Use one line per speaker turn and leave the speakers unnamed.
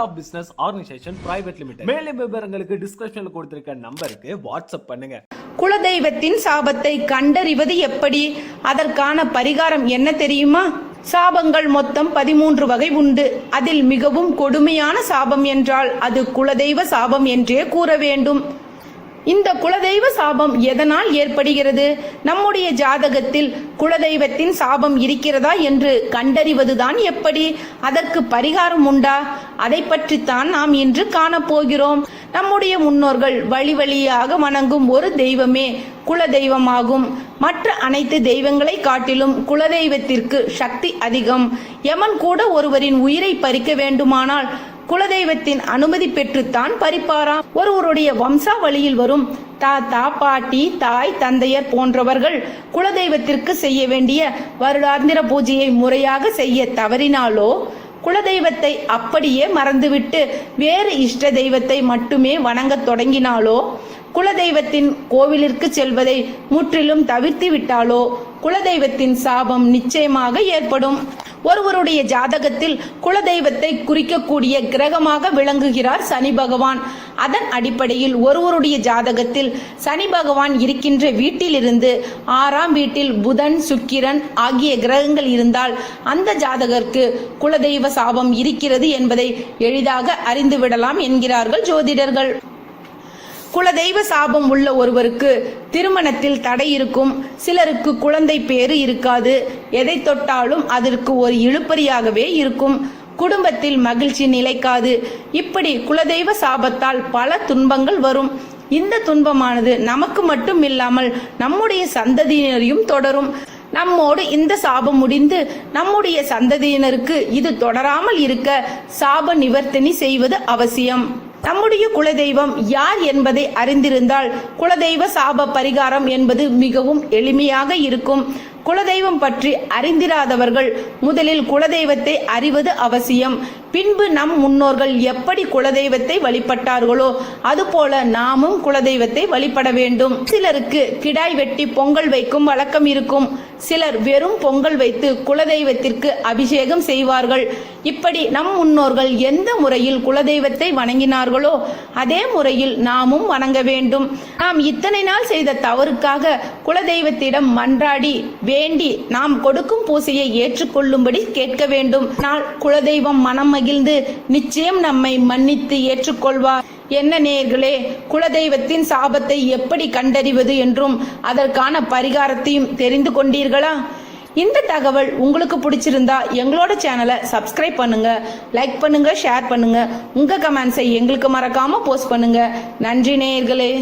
school of business organisation private limited மேலும் விவரங்களுக்கு டிஸ்கிரிப்ஷன்ல கொடுத்திருக்க நம்பருக்கு வாட்ஸ்அப் பண்ணுங்க.
குலதெய்வத்தின் சாபத்தை கண்டறிவது எப்படி? அதற்கான பரிகாரம் என்ன தெரியுமா? சாபங்கள் மொத்தம் பதிமூன்று வகை உண்டு. அதில் மிகவும் கொடுமையான சாபம் என்றால் அது குலதெய்வ சாபம் என்றே கூற வேண்டும். இந்த குலதெய்வ சாபம் எதனால் ஏற்படுகிறது? நம்முடைய ஜாதகத்தில் குலதெய்வத்தின் சாபம் இருக்கிறதா என்று கண்டறிவதுதான் எப்படி? அதற்கு பரிகாரம் உண்டா? அதை பற்றித்தான் நாம் இன்று காணப்போகிறோம். நம்முடைய முன்னோர்கள் வழி வழியாக வணங்கும் ஒரு தெய்வமே குல தெய்வமாகும் மற்ற அனைத்து தெய்வங்களை காட்டிலும் குலதெய்வத்திற்கு சக்தி அதிகம். யமன் கூட ஒருவரின் உயிரை பறிக்க வேண்டுமானால் குலதெய்வத்தின் அனுமதி பெற்றுத்தான் பறிப்பாராம் ஒருவருடைய வம்சாவளியில் வரும் தாத்தா பாட்டி தாய் தந்தையர் போன்றவர்கள் குலதெய்வத்திற்கு செய்ய வேண்டிய வருடாந்திர பூஜையை முறையாக செய்ய தவறினாலோ குலதெய்வத்தை அப்படியே மறந்துவிட்டு வேறு இஷ்ட தெய்வத்தை மட்டுமே வணங்கத் தொடங்கினாலோ குலதெய்வத்தின் கோவிலிற்கு செல்வதை முற்றிலும் தவிர்த்து விட்டாலோ குலதெய்வத்தின் சாபம் நிச்சயமாக ஏற்படும். ஒருவருடைய ஜாதகத்தில் குலதெய்வத்தை குறிக்கக்கூடிய கிரகமாக விளங்குகிறார் சனி பகவான். அதன் அடிப்படையில் ஒருவருடைய ஜாதகத்தில் சனி பகவான் இருக்கின்ற வீட்டிலிருந்து ஆறாம் வீட்டில் புதன் சுக்கிரன் ஆகிய கிரகங்கள் இருந்தால் அந்த ஜாதகருக்கு குலதெய்வ சாபம் இருக்கிறது என்பதை எளிதாக அறிந்துவிடலாம் என்கிறார்கள் ஜோதிடர்கள். குலதெய்வ சாபம் உள்ள ஒருவருக்கு திருமணத்தில் தடை இருக்கும். சிலருக்கு குழந்தை பேறு இருக்காது. எதை தொட்டாலும் அதற்கு ஒரு இழுப்பறியாகவே இருக்கும். குடும்பத்தில் மகிழ்ச்சி நிலைக்காது. இப்படி குலதெய்வ சாபத்தால் பல துன்பங்கள் வரும். இந்த துன்பமானது நமக்கு மட்டும் இல்லாமல் நம்முடைய சந்ததியினரையும் தொடரும். நம்மோடு இந்த சாபம் முடிந்து நம்முடைய சந்ததியினருக்கு இது தொடராமல் இருக்க சாப நிவர்த்தனி செய்வது அவசியம். நம்முடைய குலதெய்வம் யார் என்பதை அறிந்திருந்தால் குலதெய்வ சாப பரிகாரம் என்பது மிகவும் எளிமையாக இருக்கும். குலதெய்வம் பற்றி அறிந்திராதவர்கள் முதலில் குலதெய்வத்தை அறிவது அவசியம். பின்பு நம் முன்னோர்கள் எப்படி குலதெய்வத்தை வழிபட்டார்களோ அதுபோல நாமும் குலதெய்வத்தை வழிபட வேண்டும். சிலருக்கு கிடாய் வெட்டி பொங்கல் வைக்கும் வழக்கம் இருக்கும். சிலர் வெறும் பொங்கல் வைத்து குலதெய்வத்திற்கு அபிஷேகம் செய்வார்கள். இப்படி நம் முன்னோர்கள் எந்த முறையில் குலதெய்வத்தை வணங்கினார்களோ அதே முறையில் நாமும் வணங்க வேண்டும். நாம் இத்தனை நாள் செய்த தவறுக்காக குலதெய்வத்திடம் மன்றாடி வேண்டி நாம் கொடுக்கும் பூசையை ஏற்றுக்கொள்ளும்படி கேட்க வேண்டும். நாள் குலதெய்வம் மனம் மகிழ்ந்து நிச்சயம் நம்மை மன்னித்து ஏற்றுக்கொள்வார். என்ன நேர்களே குலதெய்வத்தின் சாபத்தை எப்படி கண்டறிவது என்றும் அதற்கான பரிகாரத்தையும் தெரிந்து கொண்டீர்களா? இந்த தகவல் உங்களுக்கு பிடிச்சிருந்தா எங்களோட சேனலை சப்ஸ்கிரைப் பண்ணுங்க லைக் பண்ணுங்க ஷேர் பண்ணுங்க. உங்க கமெண்ட்ஸை எங்களுக்கு மறக்காம போஸ்ட் பண்ணுங்க. நன்றி நேயர்களே.